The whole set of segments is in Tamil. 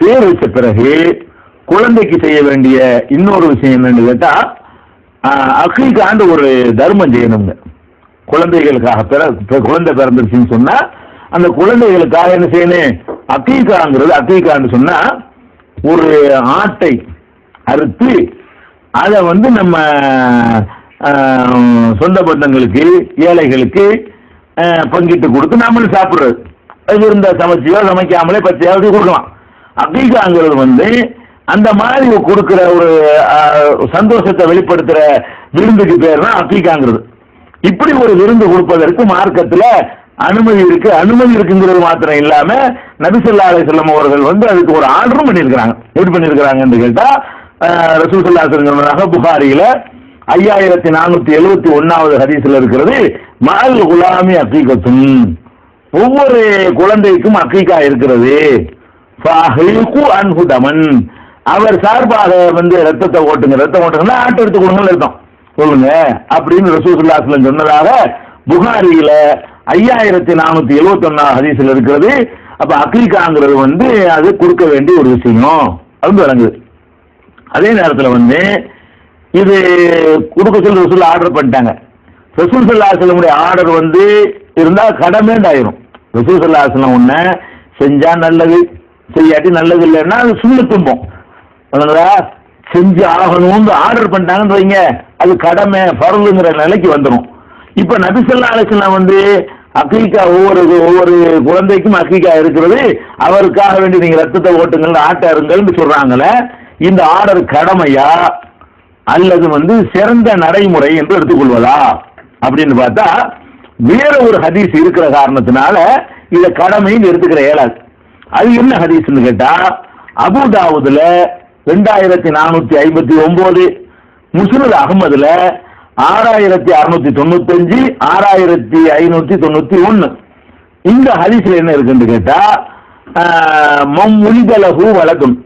பேர் வச்ச பிறகு குழந்தைக்கு செய்ய வேண்டிய இன்னொரு விஷயம் என்னன்னு கேட்டா அக்கீக்காண்டு ஒரு தர்மம் செய்யணுங்க. குழந்தைகளுக்காக பிற குழந்தை பிறந்துருச்சுன்னு சொன்னா அந்த குழந்தைகளுக்காக என்ன செய்யணும்? அக்கீக்காங்கிறது அக்கீக்கான்னு சொன்னா ஒரு ஆட்டை அறுத்து அதை வந்து நம்ம சொந்த பந்தங்களுக்கு ஏழைகளுக்கு பங்கிட்டு கொடுத்து நாமளும் சாப்பிடுறது. அது இருந்த சமைச்சியோ சமைக்காமலே பச்சையாவது கொடுக்கலாம். அக்கீக்காங்கிறது வந்து அந்த மாதிரி கொடுக்குற ஒரு சந்தோஷத்தை வெளிப்படுத்துற விருந்துக்கு பேர் தான் அக்கீக்காங்கிறது இப்படி ஒரு விருந்து கொடுப்பதற்கு மார்க்கத்துல அனுமதி இருக்கு. அனுமதி இருக்குங்கிறது மாத்திரம் இல்லாம நபிசல்லா அலிசல்லம் அவர்கள் வந்து அதுக்கு ஒரு ஆர்டரும் பண்ணியிருக்கிறாங்க. எப்படி பண்ணியிருக்கிறாங்கன்னு கேட்டா அஹ், சல்லா சொல்லுங்க புகாரியில ஐயாயிரத்தி நானூத்தி எழுபத்தி ஒன்னாவது ஹதீஸ்ல இருக்கிறது மகள் குலாமி அக்கீகத்தும் ஒவ்வொரு குழந்தைக்கும் அக்கீகா இருக்கிறது. ஃபாஹிகு அவர் சார்பாக வந்து ரத்தத்தை ஓட்டுங்க ரத்தம் ஓட்டுங்கன்னா ஆட்டை எடுத்து கொடுங்கன்னு அர்த்தம். சொல்லுங்க. அப்படின்னு ரசூசுல்லாஸ்லம் சொன்னதாக புகாரியில ஐயாயிரத்தி நானூத்தி எழுபத்தி ஒன்னா ஹதீஸ்ல இருக்கிறது. அப்ப அக்ரிகாங்கிறது வந்து அது கொடுக்க வேண்டிய ஒரு விஷயம். அப்படின்னு விளங்குது. அதே நேரத்தில் வந்து இது கொடுக்க சொல்லி ரசூல் ஆர்டர் பண்ணிட்டாங்க. ரசூல் சல்லாஹலமுடைய ஆர்டர் வந்து இருந்தால் கடமேண்டாயிரும் ரசூல் சல்லாஹலம் ஒன்று செஞ்சால் நல்லது. செய்யாட்டி நல்லது இல்லைன்னா அது சுண்டு துன்பம். விளங்குதா செஞ்சு ஆகணும்னு ஆர்டர் பண்ணிட்டாங்கன்னு வைங்க. அது கடமை பரலுங்கிற நிலைக்கு வந்துடும் இப்ப நபிசல்லா அலிஸ்லாம் வந்து அக்கீக்கா ஒவ்வொரு ஒவ்வொரு குழந்தைக்கும் அக்கீக்கா இருக்கிறது. அவருக்காக வேண்டி நீங்க ரத்தத்தை ஓட்டுங்கள் ஆட்டாருங்கள்னு சொல்றாங்களே இந்த ஆர்டர் கடமையா? அல்லது வந்து சிறந்த நடைமுறை என்று எடுத்துக்கொள்வதா? அப்படின்னு பார்த்தா வேற ஒரு ஹதீஸ் இருக்கிற காரணத்தினால இதை கடமைன்னு எடுத்துக்கிற இயலாது. அது என்ன ஹதீஸ்னு கேட்டா அபுதாவுதுல ரெண்டாயிரத்தி நானூத்தி ஐம்பத்தி ஒன்பது முஸ்னத் அகமதுல ஆறாயிரத்தி அறுநூத்தி தொண்ணூத்தஞ்சு ஆறாயிரத்தி ஐநூத்தி தொண்ணூத்தி ஒன்னு. இந்த ஹதீஸ்ல என்ன இருக்குன்னு கேட்டா மம்முலிதலகு வழக்கம்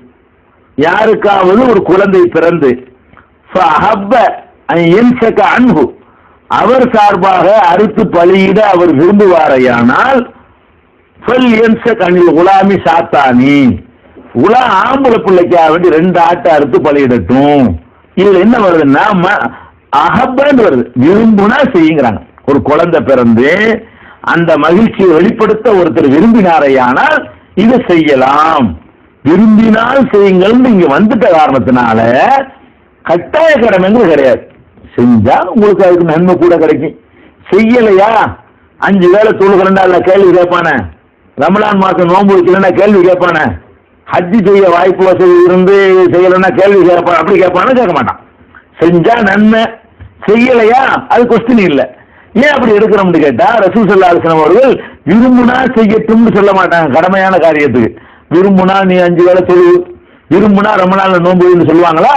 யாருக்காவது ஒரு குழந்தை பிறந்து அன்பு அவர் சார்பாக அறுத்து பலியிட அவர் விரும்புவாரையானால் ஃபல் யன்சக் அனில் குலாமி சாத்தானி. உலா ஆம்பளை பிள்ளைக்கா வேண்டி ரெண்டு ஆட்டை அறுத்து பழையிடட்டும் இதுல என்ன வருதுன்னா ம- வருது. விரும்புனா செய்யுங்கிறாங்க. ஒரு குழந்தை பிறந்து அந்த மகிழ்ச்சியை வெளிப்படுத்த ஒருத்தர் விரும்பினாரையானால் இதை செய்யலாம். விரும்பினால் செய்யுங்கள்னு இங்க வந்துட்ட காரணத்தினால கட்டாய கடமைங்கிறது கிடையாது. செஞ்சா உங்களுக்கு அதுக்கு நன்மை கூட கிடைக்கும். செய்யலையா? அஞ்சு வேளை தொழுகிறண்டா இல்ல கேள்வி கேட்பானே. ரமலான் மாசம் நோன்பு வைக்கலன்னா கேள்வி கேட்பானே? ஹஜ்ஜி செய்ய வாய்ப்பு வசதி இருந்து செய்யலைன்னா கேள்வி கேட்பான் அப்படி கேட்பானா கேட்க மாட்டான். செஞ்சா நன்மை. செய்யலையா? அது கொஸ்டின் இல்லை. ஏன் அப்படி எடுக்கிறோம்னு கேட்டா ரசூல் சல்லா அலிஸ்லாம் அவர்கள் விரும்புனா செய்யட்டும்னு சொல்ல மாட்டாங்க. கடமையான காரியத்துக்கு. விரும்புனா நீ அஞ்சு வேளை தொழு விரும்புனா ரொம்ப நாள் நோன்புன்னு சொல்லுவாங்களா?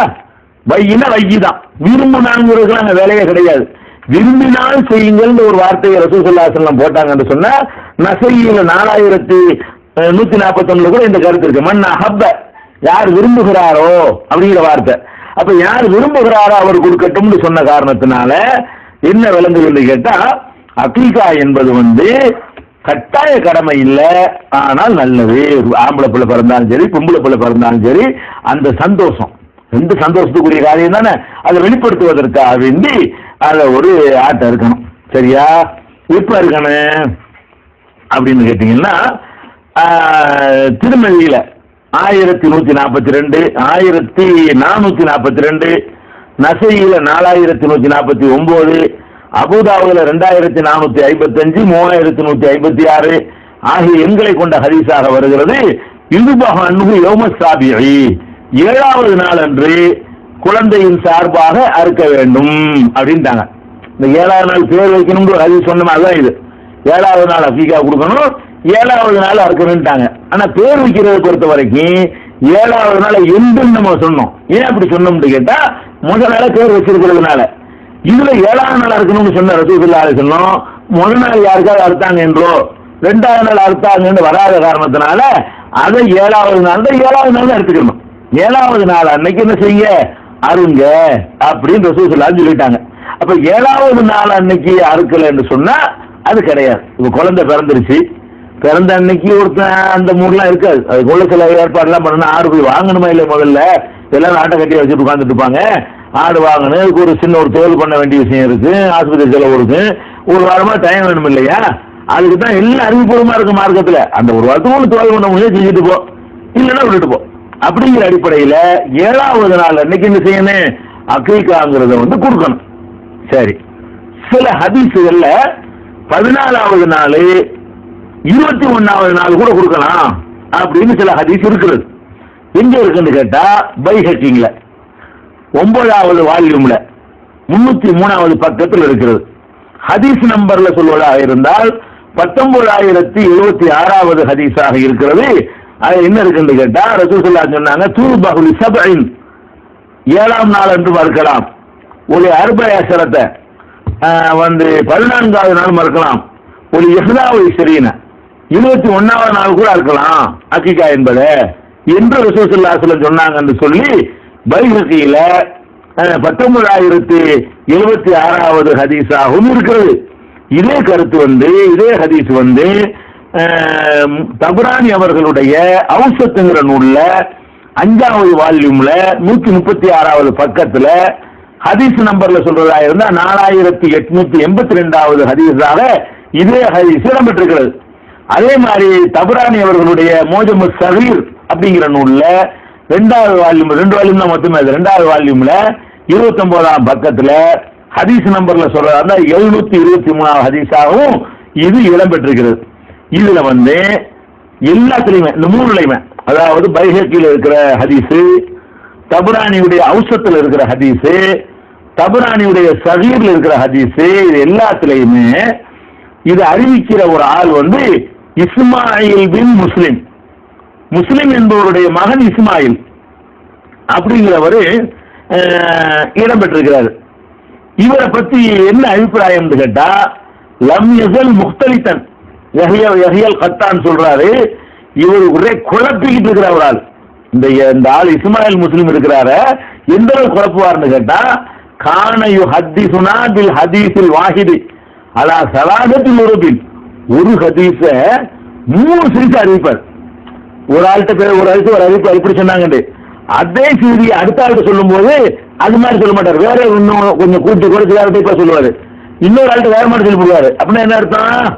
வையினா வைகி தான். விரும்புனாங்கிறதுக்கு அங்கே வேலையே கிடையாது. விரும்பினால் செய்யுங்கள்னு ஒரு வார்த்தையை ரசூல் சல்லா போட்டாங்கன்னு சொன்னா நசையில் நாலாயிரத்தி நூத்தி நாற்பத்தி கூட இந்த கருத்து இருக்கு. மண் அஹப்ப யார் விரும்புகிறாரோ? அப்படிங்கிற வார்த்தை. அப்ப யார் விரும்புகிறாரோ அவர் கொடுக்கட்டும்னு சொன்ன காரணத்தினால என்ன விளங்குதுன்னு கேட்டா அக்கீகா என்பது வந்து கட்டாய கடமை இல்லை. ஆனால் நல்லது. ஆம்பளை பிள்ளை பிறந்தாலும் சரி பொம்பளை பிள்ளை பிறந்தாலும் சரி அந்த சந்தோஷம். ரெண்டு சந்தோஷத்துக்குரிய காரியம் தானே. அதை வெளிப்படுத்துவதற்காக வேண்டி அதை ஒரு ஆட்டம் இருக்கணும். சரியா? இப்ப இருக்கணும்? அப்படின்னு கேட்டீங்கன்னா ஆஹ், திருமதியில ஆயிரத்தி நூத்தி நாற்பத்தி ரெண்டு ஆயிரத்தி நானூத்தி நாற்பத்தி ரெண்டு நசையில நாலாயிரத்தி நூத்தி நாற்பத்தி ஒன்பது அபுதாபுல ரெண்டாயிரத்தி நானூத்தி ஐம்பத்தஞ்சு மூவாயிரத்தி நூத்தி ஐம்பத்தி ஆறு ஆகிய எண்களை கொண்ட ஹரிசாக வருகிறது. இதுபக யோம சாபியை ஏழாவது நாள் அன்று குழந்தையின் சார்பாக அறுக்க வேண்டும் அப்படின்ட்டாங்க. இந்த ஏழாவது நாள் பேர் வைக்கணும்னு ஒரு ஹரி சொன்ன இது. ஏழாவது நாள் அஃபீகா கொடுக்கணும். ஏழாவது நாள் அறுக்கணும்ட்டாங்க ஆனா பேர் வைக்கிறத பொறுத்த வரைக்கும் ஏழாவது நாள் எண்டுன்னு நம்ம சொன்னோம். ஏன் அப்படி சொன்னோம்னு கேட்டா முதல் நாள பேர் வச்சிருக்கிறதுனால. இதுல ஏழாவது நாள் அறுக்கணும்னு சொன்ன ரசூசுல்லா சொன்னோம் முதல் நாள் யாருக்காவது அறுத்தாங்க என்றோ ரெண்டாவது நாள் அறுத்தாங்கன்னு வராத காரணத்தினால அதை ஏழாவது நாள் தான் ஏழாவது நாள் தான் எடுத்துக்கணும். ஏழாவது நாள் அன்னைக்கு என்ன செய்யுங்க அருங்க அப்படின்னு ரசூசுல்லா சொல்லிட்டாங்க. அப்ப ஏழாவது நாள் அன்னைக்கு அறுக்கல என்று சொன்னா அது கிடையாது. இப்போ குழந்தை பிறந்துருச்சு. பிறந்த அன்னைக்கு ஒருத்தன் அந்த மூணுலாம் இருக்காது. அதுக்குள்ள சில ஏற்பாடுலாம் பண்ணணும் ஆடு போய் வாங்கணுமா இல்லை முதல்ல? எல்லாம் ஆட்டை கட்டி வச்சுட்டு உட்காந்துட்டு இருப்பாங்க. ஆடு வாங்கணும். அதுக்கு ஒரு சின்ன ஒரு தோல் பண்ண வேண்டிய விஷயம் இருக்கு. ஆஸ்பத்திரி செலவு இருக்கு. ஒரு வாரமா டைம் வேணும் இல்லையா? அதுக்கு தான் எல்லாம் அறிவுபூர்வமா இருக்கு மார்க்கத்தில். அந்த ஒரு வாரத்துக்கு தோல் பண்ண முடியும் செஞ்சுட்டு போ. இல்லைன்னா விட்டுட்டு போ. அப்படிங்கிற அடிப்படையில் ஏழாவது நாள் அன்னைக்கு என்ன செய்யணும்? அக்கீக்காங்கிறத வந்து கொடுக்கணும். சரி. சில ஹதீஸுகளில் பதினாலாவது நாள் இருபத்தி ஒன்னாவது நாள் கூட கொடுக்கலாம் அப்படின்னு சில ஹதீஸ் இருக்கிறது. எங்க இருக்குன்னு கேட்டா பைஹக்கிங்ல ஒன்பதாவது வால்யூம்ல. முன்னூத்தி மூணாவது பக்கத்தில் இருக்கிறது. ஹதீஸ் நம்பர்ல சொல்வதாக இருந்தால் பத்தொன்பதாயிரத்தி எழுபத்தி ஆறாவது ஹதீஸாக இருக்கிறது. அது என்ன இருக்குன்னு கேட்டா ரசூசல்லா சொன்னாங்க தூர் பகுலி சபைன் ஏழாம் நாள் என்று பார்க்கலாம். ஒரு அர்பயாசரத்தை வந்து பதினான்காவது நாள் மறுக்கலாம். ஒரு எஹ்தாவை சரீன இருபத்தி ஒன்னாவது நாள் கூட இருக்கலாம். அக்கிகா என்பது. என்று ரசூசுல்லாசலம் சொன்னாங்கன்னு சொல்லி பைஹக்கியில பத்தொன்பதாயிரத்தி எழுபத்தி ஆறாவது ஹதீஸாகவும் இருக்கிறது. இதே கருத்து வந்து இதே ஹதீஸ் வந்து தபுராணி அவர்களுடைய அவுசத்துங்கிற நூல்ல அஞ்சாவது வால்யூம்ல நூத்தி முப்பத்தி ஆறாவது பக்கத்துல ஹதீஸ் நம்பர்ல சொல்றதா இருந்தா நாலாயிரத்தி எட்நூத்தி எண்பத்தி ரெண்டாவது ஹதீஸாக இதே ஹதீஸ் இடம்பெற்றிருக்கிறது. அதே மாதிரி தபுராணி அவர்களுடைய மோஜமு சகீர் அப்படிங்கிற நூல்ல ரெண்டாவது வால்யூம் ரெண்டு வால்யூம் தான் மொத்தமே அது. ரெண்டாவது வால்யூம்ல இருபத்தி ஒன்பதாம் பக்கத்துல ஹதீஸ் நம்பர்ல சொல்றதா எழுநூத்தி இருபத்தி மூணாவது ஹதீஸாகவும் இது இடம்பெற்றிருக்கிறது. இதுல வந்து எல்லாத்துலயுமே இந்த மூணுலையுமே அதாவது பைஹக்கியில் இருக்கிற ஹதீஸு தபுராணியுடைய அவுசத்தில் இருக்கிற ஹதீஸு தபுராணியுடைய சகீர்ல இருக்கிற ஹதீஸு இது எல்லாத்துலேயுமே இது அறிவிக்கிற ஒரு ஆள் வந்து இஸ்மாயில் பின் முஸ்லிம். முஸ்லிம் என்பவருடைய மகன் இஸ்மாயில் அப்படிங்கிறவர் இடம்பெற்றிருக்கிறார். இவரை பத்தி என்ன அபிப்பிராயம் கேட்டா லம் யசல் முக்தலித்தன் யஹ்யா- கத்தான் சொல்றாரு இவர் ஒரே குழப்பிக்கிட்டு இருக்கிற ஒரு ஆள். இந்த இந்த ஆள் இஸ்மாயில் முஸ்லீம் இருக்கிறார எந்த அளவு குழப்புவார்னு கேட்டா கான யு ஹத்திசுனா பில் ஹதீஸில் வாஹிதி. அலா சலாகத்தில் ஒரு பில் ஒரு ஹதீஸ மூணு சிரிச்சு அறிவிப்பார். ஒரு ஆள்கிட்ட பேர் ஒரு அறிவிப்பு ஒரு அறிவிப்பு இப்படி சொன்னாங்கண்டு. அதே செய்தி அடுத்த ஆள்கிட்ட சொல்லும்போது அது மாதிரி சொல்ல மாட்டார். வேற இன்னும் கொஞ்சம் கூட்டி குறைச்சு வேற டைப்பா சொல்லுவாரு. இன்னொரு ஆள்கிட்ட வேற மாதிரி சொல்லி போடுவாரு அப்படின்னா என்ன அர்த்தம்?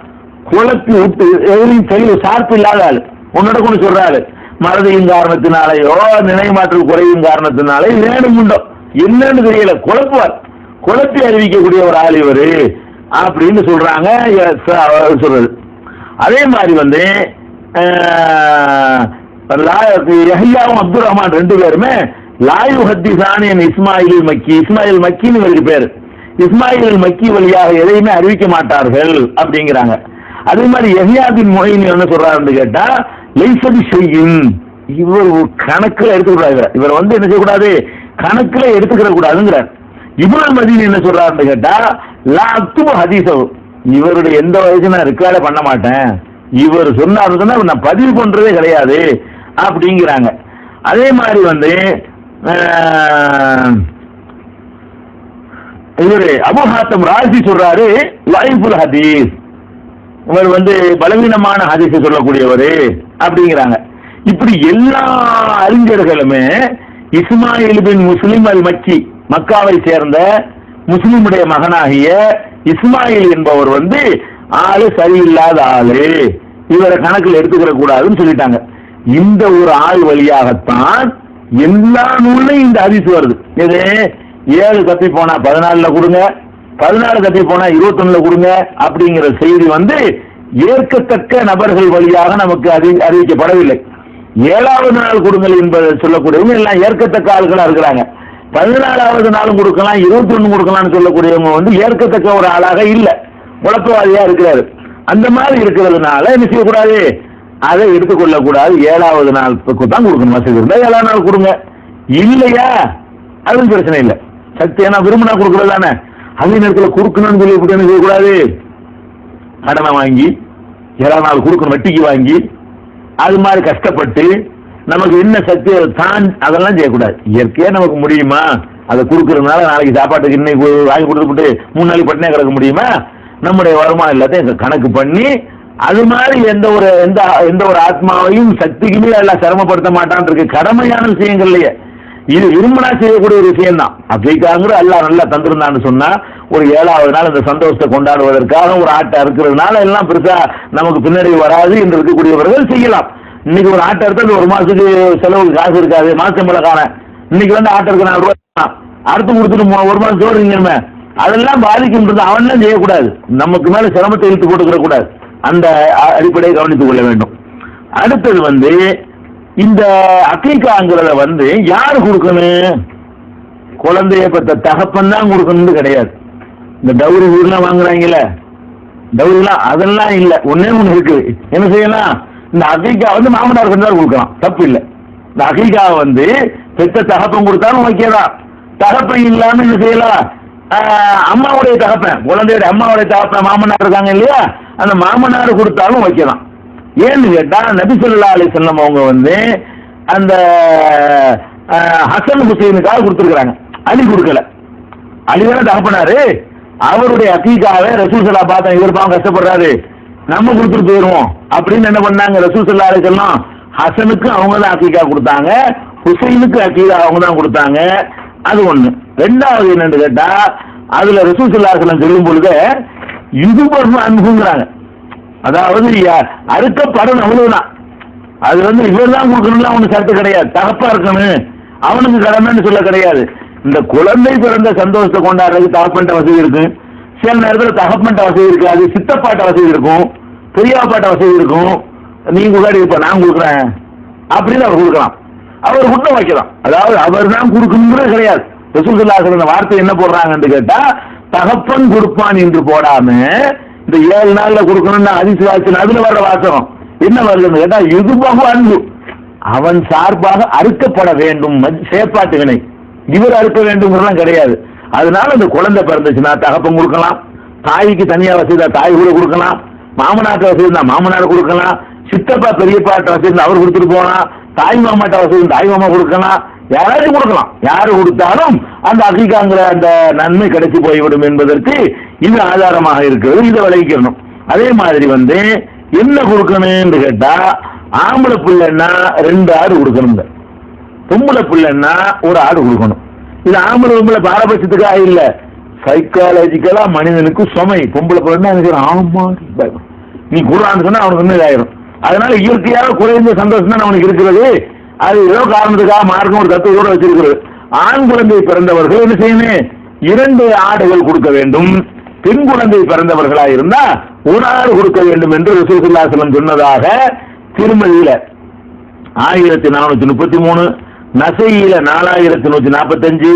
குழப்பி விட்டு எதுலையும் தெளிவு சார்பு இல்லாத ஆள். உன்னோட கொண்டு சொல்றாரு. மறதியின் காரணத்தினாலேயோ நினைமாற்றல் குறையும் காரணத்தினாலே வேணுமுண்டோ என்னன்னு தெரியல. குழப்புவார். குழப்பி அறிவிக்கக்கூடிய ஒரு ஆள் இவர். அப்படின்னு சொல்றாங்க. அவர் சொல்றது. அதே மாதிரி வந்து யஹியாவும் லா- அப்துல் ரஹ்மான் ரெண்டு பேருமே லாயு ஹத்திசானி இஸ்மாயில் மக்கி. இஸ்மாயில் மக்கின்னு இவருக்கு பேர். இஸ்மாயில் மக்கி வழியாக எதையுமே அறிவிக்க மாட்டார்கள் அப்படிங்கிறாங்க. அதே மாதிரி யஹ்யாபின் மொயின் என்ன சொல்றாருன்னு கேட்டா லைசபி செய்யும் இவர் கணக்கில் கணக்குல எடுத்துக்கூடாது இவர் வந்து என்ன செய்யக்கூடாது? கணக்குல எடுத்துக்கிற கூடாதுங்கிறார் இப்ரால் மதீன் என்ன சொல்றாருன்னு கேட்டா லா அக்துபு ஹதீசவு இவருடைய எந்த வயசு நான் ரெக்கார்டே பண்ண மாட்டேன். இவர் சொன்னாருன்னா நான் பதிவு பண்றதே கிடையாது அப்படிங்கிறாங்க. அதே மாதிரி வந்து இவரு அபு ராசி சொல்றாரு லைஃபுல் ஹதீஸ். இவர் வந்து பலவீனமான ஹதீஸை சொல்லக்கூடியவர் அப்படிங்கிறாங்க. இப்படி எல்லா அறிஞர்களுமே இஸ்மாயில் பின் முஸ்லிம் அல் மக்கி மக்காவை சேர்ந்த முஸ்லிமுடைய மகனாகிய இஸ்மாயில் என்பவர் வந்து ஆளு சரியில்லாத ஆளு. இவரை கணக்கில் எடுத்துக்கிற கூடாதுன்னு சொல்லிட்டாங்க. இந்த ஒரு ஆள் வழியாகத்தான் எல்லா நூல்லையும் இந்த அதிசு வருது. இது ஏழு தப்பி போனா பதினாலுல கொடுங்க பதினாலு தப்பி போனா இருபத்தொன்னுல கொடுங்க அப்படிங்கிற செய்தி வந்து ஏற்கத்தக்க நபர்கள் வழியாக நமக்கு அறி அறிவிக்கப்படவில்லை. ஏழாவது நாள் கொடுங்கள் என்பதை சொல்லக்கூடியவங்க எல்லாம் ஏற்கத்தக்க ஆள்களா இருக்கிறாங்க. பதினாலாவது நாளும் கொடுக்கலாம் இருபத்தி ஒன்று கொடுக்கலாம்னு சொல்லக்கூடியவங்க வந்து ஏற்கத்தக்க ஒரு ஆளாக இல்லை. குழப்பவாதியா இருக்கிறாரு. அந்த மாதிரி இருக்கிறதுனால என்ன செய்யக்கூடாது? அதை எடுத்துக்கொள்ள கூடாது ஏழாவது நாள் தான் கொடுக்கணும்? வசதி இருந்தால் ஏழாவது நாள் கொடுங்க. இல்லையா? அதுவும் பிரச்சனை இல்லை. சக்தி ஏன்னா விரும்பினா கொடுக்கறது தானே. அதே நேரத்தில் கொடுக்கணும்னு சொல்லி என்ன செய்யக்கூடாது? கடனை வாங்கி ஏழாவது நாள் கொடுக்கணும் வட்டிக்கு வாங்கி அது மாதிரி கஷ்டப்பட்டு நமக்கு என்ன சக்தி தான் அதெல்லாம் செய்யக்கூடாது. இயற்கையா நமக்கு முடியுமா? அதை கொடுக்கறதுனால நாளைக்கு சாப்பாட்டுக்கு இன்னைக்கு வாங்கி கொடுத்துட்டு மூணு நாளைக்கு பட்டினே கிடக்க முடியுமா? நம்முடைய வருமானம் எல்லாத்தையும் கணக்கு பண்ணி அது மாதிரி எந்த ஒரு எந்த எந்த ஒரு ஆத்மாவையும் சக்திக்குமே எல்லாம் சிரமப்படுத்த மாட்டான் இருக்கு. கடமையான விஷயங்கள்லயே இது விரும்பினா செய்யக்கூடிய ஒரு விஷயம் தான் அக்கீக்காங்கிற எல்லாம் நல்லா தந்திருந்தான்னு சொன்னா ஒரு ஏழாவது நாள் இந்த சந்தோஷத்தை கொண்டாடுவதற்காக ஒரு ஆட்டை அறுக்கிறதுனால எல்லாம் பெருசா நமக்கு பின்னாடி வராது என்று இருக்கக்கூடியவர்கள் செய்யலாம். இன்னைக்கு ஒரு ஆட்டை அறுத்தது ஒரு மாசத்துக்கு செலவுக்கு காசு இருக்காது மாசம் காண இன்னைக்கு வந்து ஆட்டை இருக்க நாலு ரூபாய் அறுத்து கொடுத்துட்டு ஒரு மாசம் சோறுங்கமே அதெல்லாம் பாதிக்கின்றது அவன்லாம் செய்யக்கூடாது. நமக்கு மேல சிரமத்தை இழுத்து போட்டுக்கிற கூடாது அந்த அடிப்படையை கவனித்துக் கொள்ள வேண்டும். அடுத்தது வந்து இந்த அக்கீக்காங்கிறத வந்து யார் கொடுக்கணும் குழந்தைய பெற்ற தகப்பன் தான் கொடுக்கணும்னு கிடையாது. இந்த டவுரி ஊர்லாம் வாங்குறாங்கல்ல. டவுரிலாம் அதெல்லாம் இல்லை. ஒன்னே ஒன்று இருக்குது என்ன செய்யலாம் இந்த அகீகா வந்து மாமனார் கொஞ்சம் கொடுக்கலாம். தப்பு இல்லை. இந்த அகீகா வந்து பெத்த தகப்பன் கொடுத்தாலும் ஓகே தான். தகப்பன் இல்லாம என்ன செய்யலாம் அம்மாவுடைய தகப்பன் குழந்தையோட அம்மாவுடைய தகப்பன் மாமனார் இருக்காங்க இல்லையா? அந்த மாமனார் கொடுத்தாலும் ஓகே தான். ஏன்னு கேட்டா நபி அலி செல்லம் அவங்க வந்து அந்த ஹசன் ஹுசைனுக்காக கொடுத்துருக்குறாங்க. அலி கொடுக்கல. அலிதான தகப்பனாரு? அவருடைய அக்கீக்காவை ரசூசல்லா பார்த்தா இவர் பாவம் கஷ்டப்படுறாரு. நம்ம கொடுத்துட்டு போயிருவோம். அப்படின்னு என்ன பண்ணாங்க? ரசூசல்லா அலி செல்லம் ஹசனுக்கு அவங்க தான் அக்கீக்கா கொடுத்தாங்க. ஹுசைனுக்கு அக்கீகா அவங்க தான் கொடுத்தாங்க. அது ஒண்ணு. ரெண்டாவது என்னன்னு கேட்டா அதுல ரசூசல்லா செல்லம் சொல்லும் பொழுது இது அன்புங்கிறாங்க. அதாவது அறுக்கப்படணும் அவ்வளவுதான். அது வந்து இவர் தான் கொடுக்கணும்லாம் அவனுக்கு சரத்து கிடையாது. தகப்பா இருக்கணும். அவனுக்கு கடமைன்னு சொல்ல கிடையாது. இந்த குழந்தை பிறந்த சந்தோஷத்தை கொண்டாடுறதுக்கு தகப்பன்ட்ட வசதி இருக்கு. சில நேரத்தில் தகப்பன்ட்ட வசதி இருக்காது. சித்தப்பாட்ட வசதி இருக்கும். பெரியாப்பாட்ட வசதி இருக்கும். நீங்க கொடுக்காடி இப்ப நான் கொடுக்குறேன். அப்படின்னு அவர் கொடுக்கலாம். அவர் முன்ன வைக்கலாம் அதாவது அவர் தான் கொடுக்கணுங்கிறது கிடையாது. ரசூலுல்லாஹி வார்த்தை என்ன போடுறாங்கன்னு கேட்டா தகப்பன் கொடுப்பான் என்று போடாம இந்த ஏழு நாள்ல கொடுக்கணும்னு அதிசி வாசனை அதுல வர்ற வாசகம் என்ன வருதுன்னு கேட்டா இதுபாக அன்பு. அவன் சார்பாக அறுக்கப்பட வேண்டும் செயற்பாட்டு வினை இவர் அறுக்க வேண்டும்ங்கிறலாம் கிடையாது. அதனால இந்த குழந்தை பிறந்துச்சுன்னா தகப்பம் கொடுக்கலாம். தாய்க்கு தனியா வசதி தாய் கூட கொடுக்கலாம். மாமனாட்ட வசதி இருந்தா மாமனார் கொடுக்கலாம். சித்தப்பா பெரியப்பாட்ட வசதி இருந்தா அவர் கொடுத்துட்டு போகலாம். தாய் மாமாட்ட வசதி தாய் மாமா கொடுக்கலாம். யாராச்சும் கொடுக்கலாம்? யாரு கொடுத்தாலும் அந்த அகிகாங்கிற அந்த நன்மை கிடைச்சி போய்விடும் என்பதற்கு இது ஆதாரமாக இருக்கிறது இதை விளைவிக்கணும். அதே மாதிரி வந்து என்ன கொடுக்கணும்னு கேட்டா ஆம்பளை பிள்ளைன்னா ரெண்டு ஆடு கொடுக்கணுங்க. பொம்பளை பிள்ளைன்னா ஒரு ஆடு கொடுக்கணும். இது ஆம்பளை பொம்பளை பாரபட்சத்துக்காக இல்ல. சைக்காலஜிக்கலா மனிதனுக்கு சுமை. பொம்பளை பிள்ளைன்னா ஆமா நீ குரான்னு சொன்னா அவனுக்கு இன்னும் இதாயிரும்? அதனால இயற்கையாக குறைந்த சந்தோஷம் தான் அவனுக்கு இருக்கிறது. அது ஏதோ காரணத்துக்காக மார்க்கம் ஒரு தத்துவத்தோட வச்சிருக்கிறது. ஆண் குழந்தை பிறந்தவர்கள் என்ன செய்யணும்? இரண்டு ஆடுகள் கொடுக்க வேண்டும். பெண் குழந்தை பிறந்தவர்களா இருந்தா ஒரு ஆடு கொடுக்க வேண்டும் என்று ரசூலுல்லாஹி சொன்னதாக திருமதியில ஆயிரத்தி நானூத்தி முப்பத்தி மூணு நசையில நாலாயிரத்தி நூத்தி நாற்பத்தஞ்சு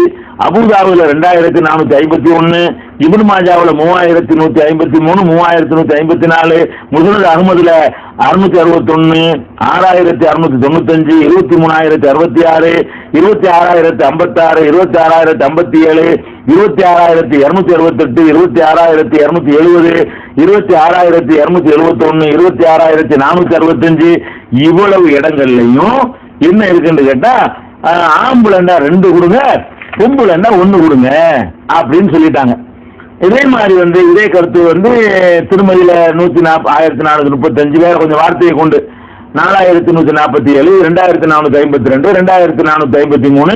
அபுதாபுல ரெண்டாயிரத்தி நானூத்தி ஐம்பத்தி ஒன்னு இபுன் மாஜாவில் மூவாயிரத்தி நூத்தி ஐம்பத்தி மூணு மூவாயிரத்தி நூத்தி ஐம்பத்தி நாலு முதலது அகமதுல அறுநூத்தி அறுபத்தொன்னு ஆறாயிரத்தி அறுநூத்தி தொண்ணூத்தஞ்சு இருபத்தி மூணாயிரத்தி அறுபத்தி ஆறு இருபத்தி ஆறாயிரத்தி ஐம்பத்தாறு இருபத்தி ஆறாயிரத்தி ஐம்பத்தி ஏழு இருபத்தி ஆறாயிரத்தி இருநூத்தி அறுபத்தெட்டு இருபத்தி ஆறாயிரத்தி இருநூத்தி எழுபது இருபத்தி ஆறாயிரத்தி இருநூத்தி எழுபத்தொன்னு இருபத்தி ஆறாயிரத்தி நானூத்தி அறுபத்தஞ்சு. இவ்வளவு இடங்கள்லையும் என்ன இருக்குன்னு கேட்டா ஆம்புலன்னா ஆம்பளைன்னா ரெண்டு கொடுங்க பொம்பளைன்னா ஒன்று கொடுங்க அப்படின்னு சொல்லிட்டாங்க. இதே மாதிரி வந்து இதே கருத்து வந்து திருமதியில் நூற்றி நாற்ப ஆயிரத்தி நானூற்றி முப்பத்தஞ்சு பேர் கொஞ்சம் வார்த்தையை கொண்டு நாலாயிரத்தி நூற்றி நாற்பத்தி ஏழு ரெண்டாயிரத்தி நானூற்றி ஐம்பத்தி ரெண்டு ரெண்டாயிரத்தி நானூற்றி ஐம்பத்தி மூணு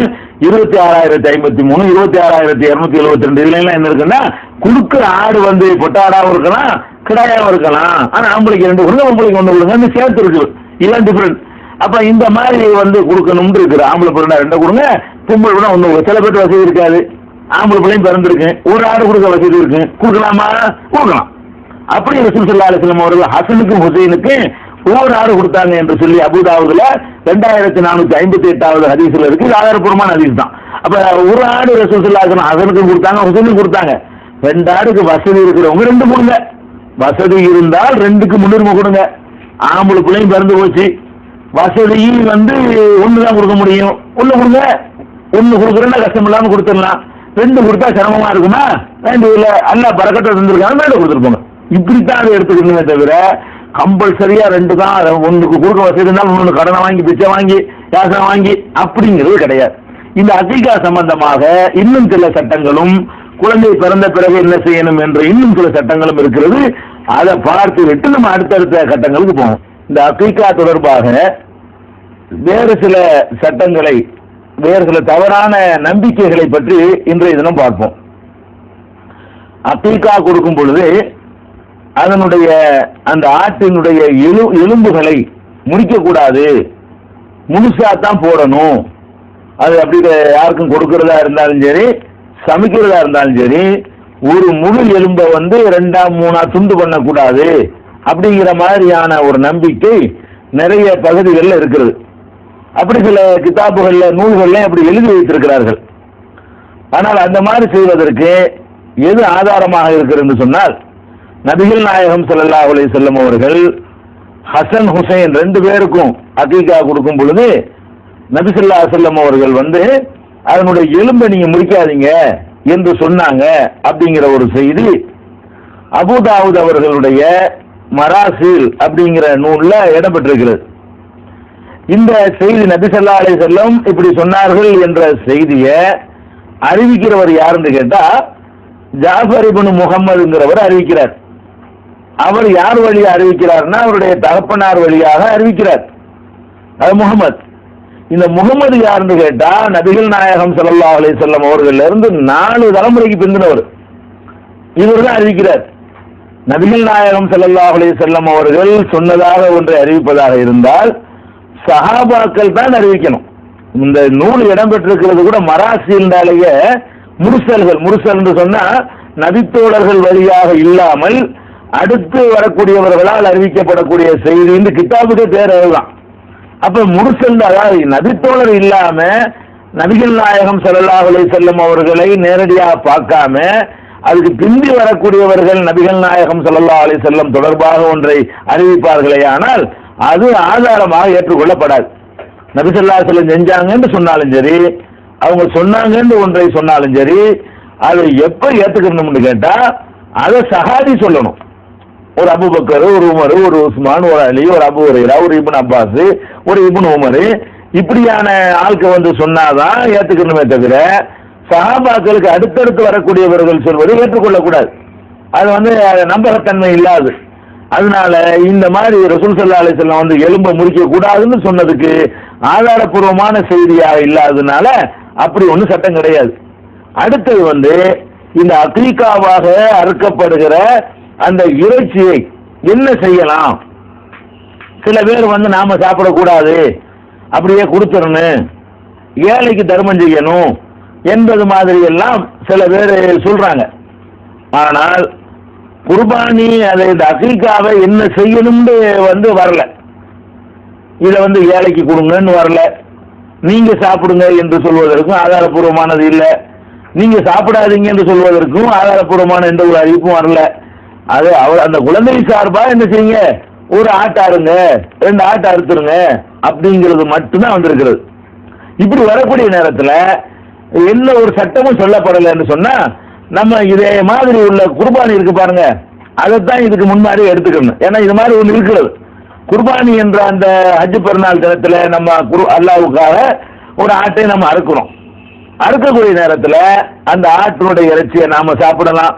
இருபத்தி ஆறாயிரத்தி ஐம்பத்தி மூணு இருபத்தி ஆறாயிரத்தி இரநூத்தி எழுபத்தி ரெண்டு இதுல எல்லாம் என்ன இருக்குன்னா குடுக்கிற ஆடு வந்து பொட்டாடாவும் இருக்கலாம் கிடாயாவும் இருக்கலாம். ஆனால் ஆம்பளைக்கு ரெண்டு கொடுங்க பொம்பளைக்கு ஒன்று கொடுங்க சேர்த்து இருக்குது. இதெல்லாம் டிஃப்ரெண்ட் அப்ப இந்த மாதிரி வந்து கொடுக்கணும்னு இருக்குது. ஆம்பளை பிள்ளை ரெண்டை கொடுங்க பொம்பளை பிள்ளை ஒன்று சில பேர் வசதி இருக்காது. ஆம்பளை பிள்ளையும் பிறந்திருக்கு. ஒரு ஆடு கொடுக்க வசதி இருக்கு. கொடுக்கலாமா? கொடுக்கலாம். அப்படி ரசூல் ஸல்லல்லாஹு அவர்கள் ஹசனுக்கும் ஹுசைனுக்கும் ஒவ்வொரு ஆடு கொடுத்தாங்க என்று சொல்லி அபுதாவதுல ரெண்டாயிரத்தி நானூத்தி ஐம்பத்தி எட்டாவது ஹதீஸ்ல இருக்கு. இது ஆதாரப்பூர்வமான ஹதீஸ் தான். அப்ப ஒரு ஆடு ரசூல் ஹசனுக்கும் கொடுத்தாங்க ஹுசைனுக்கும் கொடுத்தாங்க. ரெண்டு ஆடுக்கு வசதி இருக்கிறவங்க ரெண்டு கொடுங்க. வசதி இருந்தால் ரெண்டுக்கு முன்னுரிமை கொடுங்க. ஆம்பளை பிள்ளையும் பிறந்து போச்சு. வசதியும் வந்து ஒன்று தான் கொடுக்க முடியும். ஒன்று கொடுங்க. ஒன்று கொடுக்குறேன்னா கஷ்டம் இல்லாம கொடுத்துடலாம். ரெண்டு கொடுத்தா சிரமமா இருக்குமா? ரெண்டு இல்லை. அல்ல பறக்கத்தை தந்துருக்காங்க மேலே கொடுத்துருப்போங்க இப்படித்தான் அதை எடுத்துக்கணுமே தவிர கம்பல்சரியா ரெண்டு தான். ஒன்றுக்கு கொடுக்க வசதி இருந்தாலும் ஒன்று கடனை வாங்கி பிச்சை வாங்கி யாசனை வாங்கி அப்படிங்கிறது கிடையாது. இந்த அகிகா சம்பந்தமாக இன்னும் சில சட்டங்களும் குழந்தை பிறந்த பிறகு என்ன செய்யணும் என்ற இன்னும் சில சட்டங்களும் இருக்கிறது. அதை பார்த்து விட்டு நம்ம அடுத்தடுத்த கட்டங்களுக்கு போவோம் இந்த அக்கீக்கா தொடர்பாக வேறு சில சட்டங்களை வேறு சில தவறான நம்பிக்கைகளை பற்றி இன்றைய தினம் பார்ப்போம். அக்கீக்கா கொடுக்கும் பொழுது அதனுடைய அந்த ஆட்டினுடைய எலு எலும்புகளை முடிக்கக்கூடாது. முழுசா தான் போடணும். அது அப்படி யாருக்கும் கொடுக்கறதா இருந்தாலும் சரி சமைக்கிறதா இருந்தாலும் சரி ஒரு முழு எலும்பை வந்து ரெண்டாம் மூணா துண்டு பண்ணக்கூடாது. அப்படிங்கிற மாதிரியான ஒரு நம்பிக்கை நிறைய பகுதிகளில் இருக்கிறது. அப்படி சில கிதாபுகள்ல நூல்கள்ல அப்படி எழுதி வைத்திருக்கிறார்கள். ஆனால் அந்த மாதிரி செய்வதற்கு எது ஆதாரமாக இருக்கிறது சொன்னால் நபிகள் நாயகம் ஸல்லல்லாஹு அலைஹி வஸல்லம் அவர்கள் ஹசன் ஹுசைன் ரெண்டு பேருக்கும் அகீகா கொடுக்கும் பொழுது நபிசல்லா செல்லம் அவர்கள் வந்து அதனுடைய எலும்பை நீங்க முடிக்காதீங்க என்று சொன்னாங்க அப்படிங்கிற ஒரு செய்தி அபுதாவுத் அவர்களுடைய மராசில் அப்படிங்கிற நூல்ல இடம்பெற்றிருக்கிறது. இந்த செய்தி நபிசல்லா அலை செல்லம் இப்படி சொன்னார்கள் என்ற செய்தியை அறிவிக்கிறவர் யாருன்னு கேட்டா ஜாஃபர் இபின் முகம்மதுங்கிறவர் அறிவிக்கிறார். அவர் யார் வழியா அறிவிக்கிறார்னா அவருடைய தகப்பனார் வழியாக அறிவிக்கிறார். அது முகமது இந்த முகமது யாருன்னு கேட்டா நபிகள் நாயகம் சல்லா அலைஹி செல்லம் அவர்கள் இருந்து நாலு தலைமுறைக்கு பிந்தினவர். இவர் தான் அறிவிக்கிறார். நபிகள் நாயகம் ஸல்லல்லாஹு அலைஹி அவர்கள் சொன்னதாக ஒன்றை அறிவிப்பதாக இருந்தால் சஹாபாக்கள் தான் அறிவிக்கணும். இந்த நூல் இடம்பெற்றிருக்கிறது கூட மராசியினாலேயே முருசல்கள் முருசல் என்று சொன்னால் நபித்தோழர்கள் வழியாக இல்லாமல் அடுத்து வரக்கூடியவர்களால் அறிவிக்கப்படக்கூடிய செய்தி இந்த கிதாபுக்கே பேர் அதுதான். அப்ப முருசல் அதாவது நபித்தோழர் இல்லாம நபிகள் நாயகம் ஸல்லல்லாஹு அலைஹி அவர்களை நேரடியாக பார்க்காம அதுக்கு பிந்தி வரக்கூடியவர்கள் நபிகள் நாயகம் ஸல்லல்லாஹு அலி செல்லம் தொடர்பாக ஒன்றை அறிவிப்பார்களே ஆனால் அது ஆதாரமாக ஏற்றுக்கொள்ளப்படாது. நபிசல்லா செல்லம் செஞ்சாங்கன்னு சொன்னாலும் சரி அவங்க சொன்னாங்கன்னு ஒன்றை சொன்னாலும் சரி அதை எப்போ ஏற்றுக்கணும்னு கேட்டால் அதை சகாதி சொல்லணும். ஒரு அபுபக்கர் ஒரு உமர் ஒரு உஸ்மான் ஒரு அலி ஒரு அபு ஹுரைரா ஒரு இப்னு அப்பாஸ் ஒரு இப்னு உமர் இப்படியான ஆட்கள் வந்து சொன்னாதான் ஏற்றுக்கணுமே தவிர சகாபாக்களுக்கு அடுத்தடுத்து வரக்கூடியவர்கள் சொல்வதை ஏற்றுக்கொள்ளக்கூடாது. அது வந்து நம்பகத்தன்மை இல்லாது. அதனால இந்த மாதிரி ரசூல் சல்லா அலிஸ்லாம் வந்து எலும்பை முறிக்க கூடாதுன்னு சொன்னதுக்கு ஆதாரப்பூர்வமான செய்தியாக இல்லாததுனால அப்படி ஒன்றும் சட்டம் கிடையாது. அடுத்தது வந்து இந்த அக்ரீக்காவாக அறுக்கப்படுகிற அந்த இறைச்சியை என்ன செய்யலாம்? சில பேர் வந்து நாம சாப்பிடக்கூடாது. அப்படியே கொடுத்துடணும். ஏழைக்கு தர்மம் செய்யணும். என்பது மாதிரி எல்லாம் சில பேர் சொல்றாங்க. ஆனால் குர்பானி அதை இந்த அகீக்காவை என்ன செய்யணும்னு வந்து வரல. இதை வந்து ஏழைக்கு கொடுங்கன்னு வரல. நீங்க சாப்பிடுங்க என்று சொல்வதற்கும் ஆதாரப்பூர்வமானது இல்லை. நீங்க சாப்பிடாதீங்க என்று சொல்வதற்கும் ஆதாரப்பூர்வமான எந்த ஒரு அறிவிப்பும் வரல. அது அவர் அந்த குழந்தை சார்பா என்ன செய்யுங்க? ஒரு ஆட்டை அறுங்க ரெண்டு ஆட்டை அறுத்துருங்க அப்படிங்கிறது மட்டும்தான் வந்திருக்கிறது. இப்படி வரக்கூடிய நேரத்தில் என்ன ஒரு சட்டமும் சொல்லப்படலைன்னு சொன்னா நம்ம இதே மாதிரி உள்ள குர்பானி இருக்கு பாருங்க. அதைத்தான் இதுக்கு முன்னாடி எடுத்துக்கணும். ஏன்னா இது மாதிரி ஒன்று இருக்கிறது. குர்பானி என்ற அந்த ஹஜ் பெருநாள் தினத்துல நம்ம குரு அல்லாவுக்காக ஒரு ஆட்டை நம்ம அறுக்கிறோம். அறுக்கக்கூடிய நேரத்தில் அந்த ஆட்டினுடைய இறைச்சியை நாம சாப்பிடலாம்.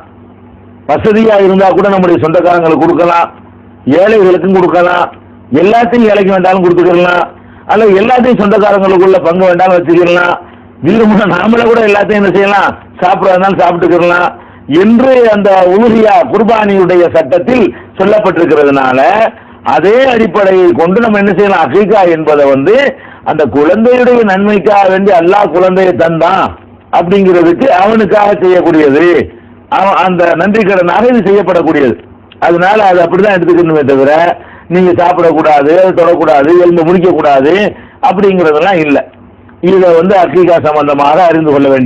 வசதியா இருந்தா கூட நம்முடைய சொந்தக்காரங்களுக்கு கொடுக்கலாம். ஏழைகளுக்கும் கொடுக்கலாம். எல்லாத்தையும் ஏழைக்கு வேண்டாலும் கொடுத்துக்கலாம். அல்ல எல்லாத்தையும் சொந்தக்காரங்களுக்குள்ள பங்கு வேண்டாலும் வச்சுக்கலாம். விரும்பின நாமளே கூட எல்லாத்தையும் என்ன செய்யலாம் சாப்பிடாதான் சாப்பிட்டுக்கலாம் என்று அந்த உறுதியா குர்பானியுடைய சட்டத்தில் சொல்லப்பட்டிருக்கிறதுனால அதே அடிப்படையை கொண்டு நம்ம என்ன செய்யலாம் அகிகா என்பதை வந்து அந்த குழந்தையுடைய நன்மைக்காக வேண்டி அல்லாஹ் குழந்தையை தந்தான் அப்படிங்கிறதுக்கு அவனுக்காக செய்யக்கூடியது. அவன் அந்த நன்றி கடனாக இது செய்யப்படக்கூடியது. அதனால அது அப்படிதான் எடுத்துக்கணுமே தவிர நீங்க சாப்பிடக்கூடாது அது தொடக்கூடாது எலும்பு முடிக்கக்கூடாது அப்படிங்கிறதெல்லாம் இல்லை. இதை வந்து அக்கீகா சம்பந்தமாக அறிந்து கொள்ள வேண்டும்.